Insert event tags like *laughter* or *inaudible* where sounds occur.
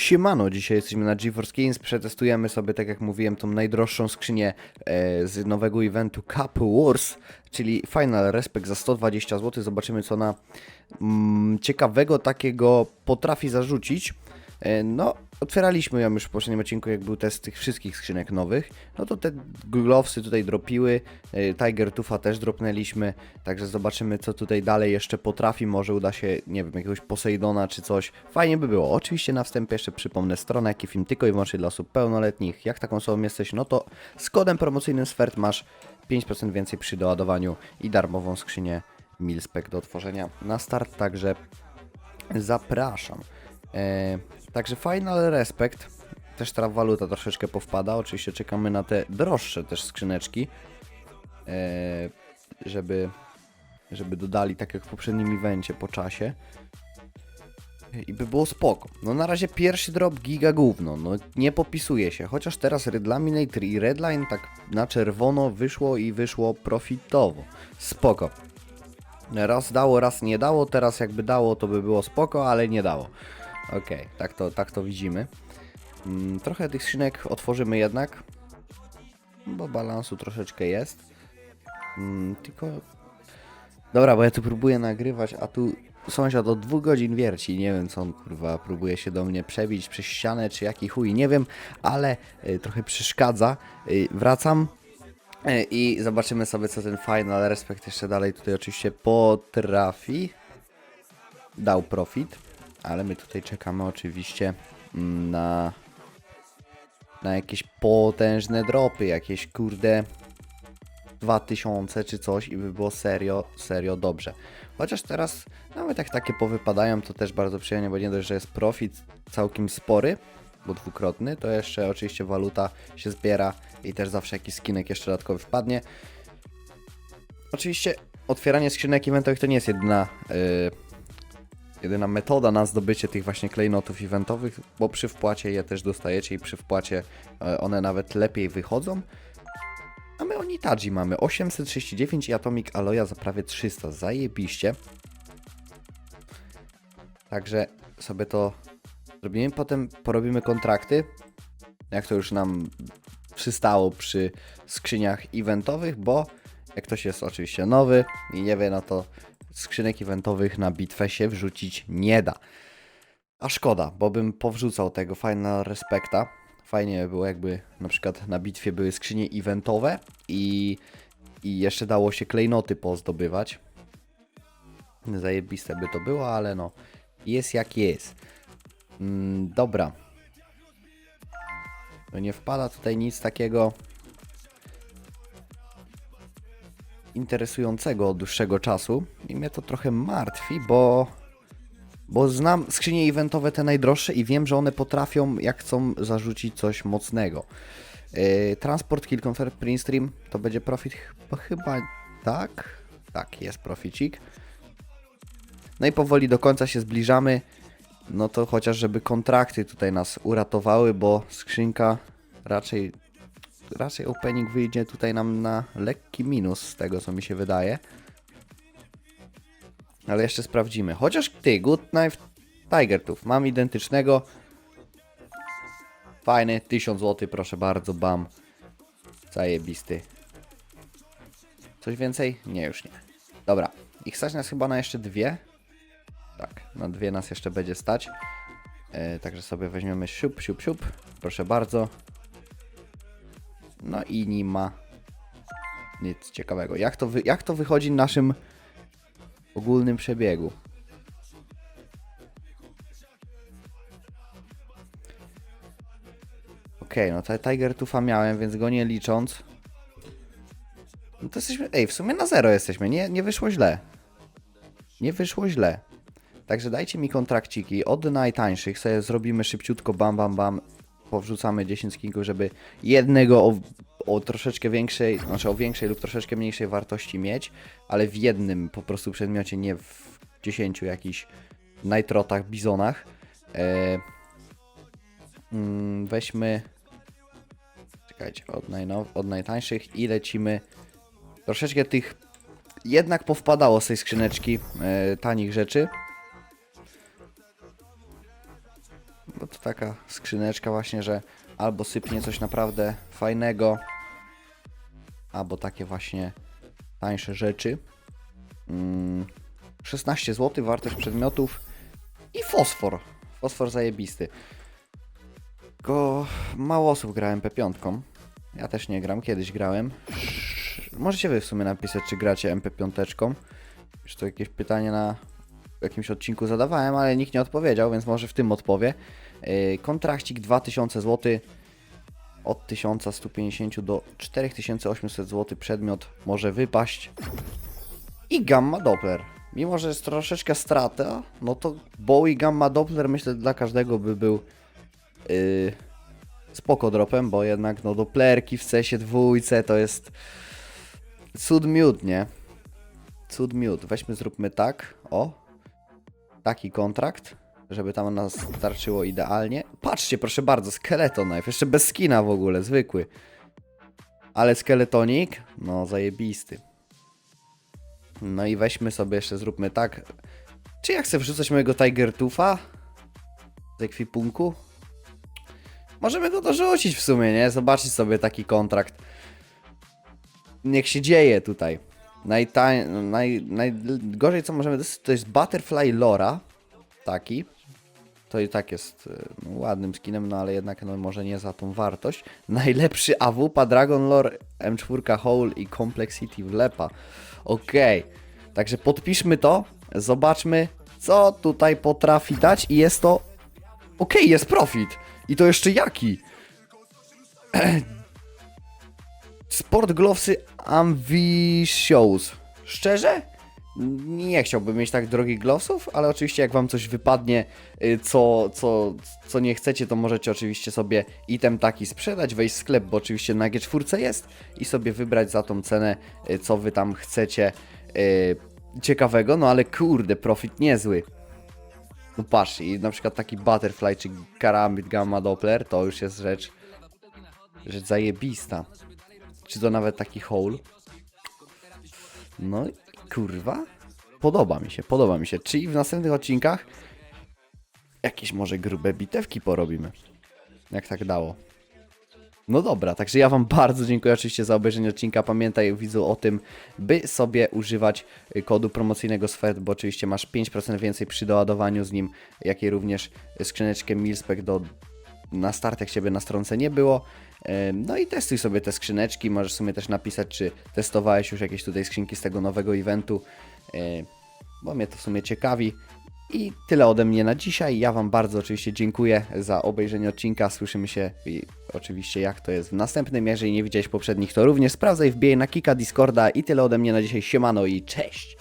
Siemano, dzisiaj jesteśmy na GeForce Games, przetestujemy sobie, tak jak mówiłem, tą najdroższą skrzynię e, z nowego eventu Cup Wars, czyli Final Respect za 120 zł. Zobaczymy, co na mm, ciekawego takiego potrafi zarzucić. E, no, otwieraliśmy ją już w poprzednim odcinku, jak był test tych wszystkich skrzynek nowych. No to te glowsy tutaj dropiły, e, Tiger Tufa też dropnęliśmy, także zobaczymy, co tutaj dalej jeszcze potrafi. Może uda się, nie wiem, jakiegoś Poseidona czy coś. Fajnie by było. Oczywiście na wstępie jeszcze przypomnę stronę, jaki film tylko i wyłącznie dla osób pełnoletnich. Jak taką osobą jesteś, no to z kodem promocyjnym SWERT masz 5% więcej przy doładowaniu i darmową skrzynię Milspec do otworzenia na start, także zapraszam. E, także Final Respect, też ta waluta troszeczkę powpada, oczywiście czekamy na te droższe też skrzyneczki, e, żeby, żeby dodali tak jak w poprzednim evencie po czasie. I by było spoko. No na razie pierwszy drop giga gówno, no nie popisuje się. Chociaż teraz Red Laminator i Redline tak na czerwono wyszło i wyszło profitowo. Spoko. Raz dało, raz nie dało, teraz jakby dało to by było spoko, ale nie dało. Okej, tak, to, tak to widzimy. Mm, trochę tych skrzynek otworzymy jednak, bo balansu troszeczkę jest. Mm, tylko... Dobra, bo ja tu próbuję nagrywać, a tu sąsiad od dwóch godzin wierci. Nie wiem, co on kurwa próbuje się do mnie przebić przez ścianę, czy jaki chuj, nie wiem, ale y, trochę przeszkadza. Y, wracam. y, I zobaczymy sobie, co ten Final Respect jeszcze dalej tutaj oczywiście potrafi. Dał profit, ale my tutaj czekamy oczywiście mm, na, na jakieś potężne dropy, jakieś kurde 2000 czy coś i by było serio, serio dobrze. Chociaż teraz nawet jak takie powypadają, to też bardzo przyjemnie, bo nie dość, że jest profit całkiem spory, bo dwukrotny, to jeszcze oczywiście waluta się zbiera i też zawsze jakiś skinek jeszcze dodatkowy wpadnie. Oczywiście otwieranie skrzynek eventowych to nie jest jedyna, yy, jedyna metoda na zdobycie tych właśnie klejnotów eventowych, bo przy wpłacie je też dostajecie i przy wpłacie e, one nawet lepiej wychodzą. A my Onitaji mamy 839 i Atomic Aloya za prawie 300. Zajebiście. Także sobie to zrobimy. Potem porobimy kontrakty. Jak to już nam przystało przy skrzyniach eventowych, bo jak ktoś jest oczywiście nowy i nie wie, no to skrzynek eventowych na bitwę się wrzucić nie da. A szkoda, bo bym powrzucał tego Final Respecta. Fajnie by było, jakby na przykład na bitwie były skrzynie eventowe i, i jeszcze dało się klejnoty pozdobywać. Zajebiste by to było, ale no, jest jak jest. Mm, dobra. No nie wpada tutaj nic takiego interesującego od dłuższego czasu i mnie to trochę martwi, bo bo znam skrzynie eventowe te najdroższe i wiem, że one potrafią, jak chcą, zarzucić coś mocnego. Yy, transport Kill Confirm Print Stream to będzie profit chyba, chyba tak. Tak, jest proficik. No i powoli do końca się zbliżamy. No to chociaż, żeby kontrakty tutaj nas uratowały, bo skrzynka raczej raczej opening wyjdzie tutaj nam na lekki minus z tego, co mi się wydaje. Ale jeszcze sprawdzimy. Chociaż ty, Good Knife Tiger Tooth. Mam identycznego. Fajny, 1000 zł, proszę bardzo, bam. Zajebisty. Coś więcej? Nie, już nie. Dobra. Ich stać nas chyba na jeszcze dwie. Tak, na dwie nas jeszcze będzie stać. E, także sobie weźmiemy siup, siup, siup. Proszę bardzo. No i nie ma nic ciekawego. Jak to, wy, jak to wychodzi naszym ogólnym przebiegu. Okej, no to Tiger Tufa miałem, więc go nie licząc. No to jesteśmy. Ej, w sumie na zero jesteśmy. Nie, nie wyszło źle. Nie wyszło źle. Także dajcie mi kontrakciki. Od najtańszych sobie zrobimy szybciutko, bam, bam, bam. Powrzucamy 10 skinków, żeby jednego o, o troszeczkę większej, znaczy o większej lub troszeczkę mniejszej wartości mieć, ale w jednym po prostu przedmiocie, nie w 10 jakichś najtrotach, bizonach. E, mm, weźmy. Czekajcie, od, najnow, od najtańszych i lecimy. Troszeczkę tych jednak powpadało z tej skrzyneczki e, tanich rzeczy. Bo to taka skrzyneczka właśnie, że albo sypnie coś naprawdę fajnego, albo takie właśnie tańsze rzeczy. Mm, 16 zł wartość przedmiotów i fosfor. Fosfor zajebisty. Tylko mało osób gra MP5. Ja też nie gram, kiedyś grałem. Możecie wy w sumie napisać, czy gracie MP5. Już to jakieś pytanie na jakimś odcinku zadawałem, ale nikt nie odpowiedział, więc może w tym odpowie. Yy, Kontrakcik 2000 zł. Od 1150 do 4800 zł przedmiot może wypaść. I Gamma Doppler. Mimo, że jest troszeczkę strata, no to Bowie Gamma Doppler myślę dla każdego by był yy, spoko dropem, bo jednak no Dopplerki w cesie dwójce to jest cud miód, nie? Cud miód. Weźmy, zróbmy tak, o. Taki kontrakt, żeby tam nas starczyło idealnie. Patrzcie, proszę bardzo, skeleton knife, jeszcze bez skina w ogóle, zwykły. Ale skeletonik, no zajebisty. No i weźmy sobie jeszcze, zróbmy tak. Czy ja chcę wrzucać mojego Tiger Tufa? Z ekwipunku? Możemy go dorzucić w sumie, nie? Zobaczyć sobie taki kontrakt. Niech się dzieje tutaj. Najtań, naj, najgorzej co możemy dostać to jest Butterfly Lora. Taki. To i tak jest no, ładnym skinem, no ale jednak no, może nie za tą wartość. *laughs* Najlepszy AWP Dragon Lore M4 Hole i Complexity Wlepa. Okej. Także podpiszmy to. Zobaczmy co tutaj potrafi dać i jest to... Okej, jest profit. I to jeszcze jaki? *clears throat* Sport Glovesy Ambitious. Szczerze? Nie chciałbym mieć tak drogich glowsów, ale oczywiście jak wam coś wypadnie, y, co, co, co nie chcecie, to możecie oczywiście sobie item taki sprzedać, wejść w sklep, bo oczywiście na G4 jest i sobie wybrać za tą cenę, y, co wy tam chcecie y, ciekawego, no ale kurde, profit niezły. No patrz, i na przykład taki Butterfly czy Karambit Gamma Doppler, to już jest rzecz, rzecz zajebista. Czy to nawet taki hole? No kurwa, podoba mi się, podoba mi się. Czyli w następnych odcinkach jakieś może grube bitewki porobimy. Jak tak dało. No dobra, także ja Wam *laughs* bardzo dziękuję oczywiście za obejrzenie odcinka. Pamiętaj, widzu, o tym, by sobie używać y, kodu promocyjnego SFET, bo oczywiście masz 5% więcej przy doładowaniu z nim, jak i również skrzyneczkę Milspec do na start, jak Ciebie na stronce nie było. Em, No i testuj sobie te skrzyneczki, możesz sobie też napisać, czy testowałeś już jakieś tutaj skrzynki z tego nowego eventu, e, bo mnie to w sumie ciekawi. I tyle ode mnie na dzisiaj. Ja Wam bardzo oczywiście dziękuję za obejrzenie odcinka. Słyszymy się i oczywiście jak to jest w następnym. Jeżeli nie widziałeś poprzednich, to również sprawdzaj, wbijaj na Kika, Discorda i tyle ode mnie na dzisiaj. Siemano i cześć!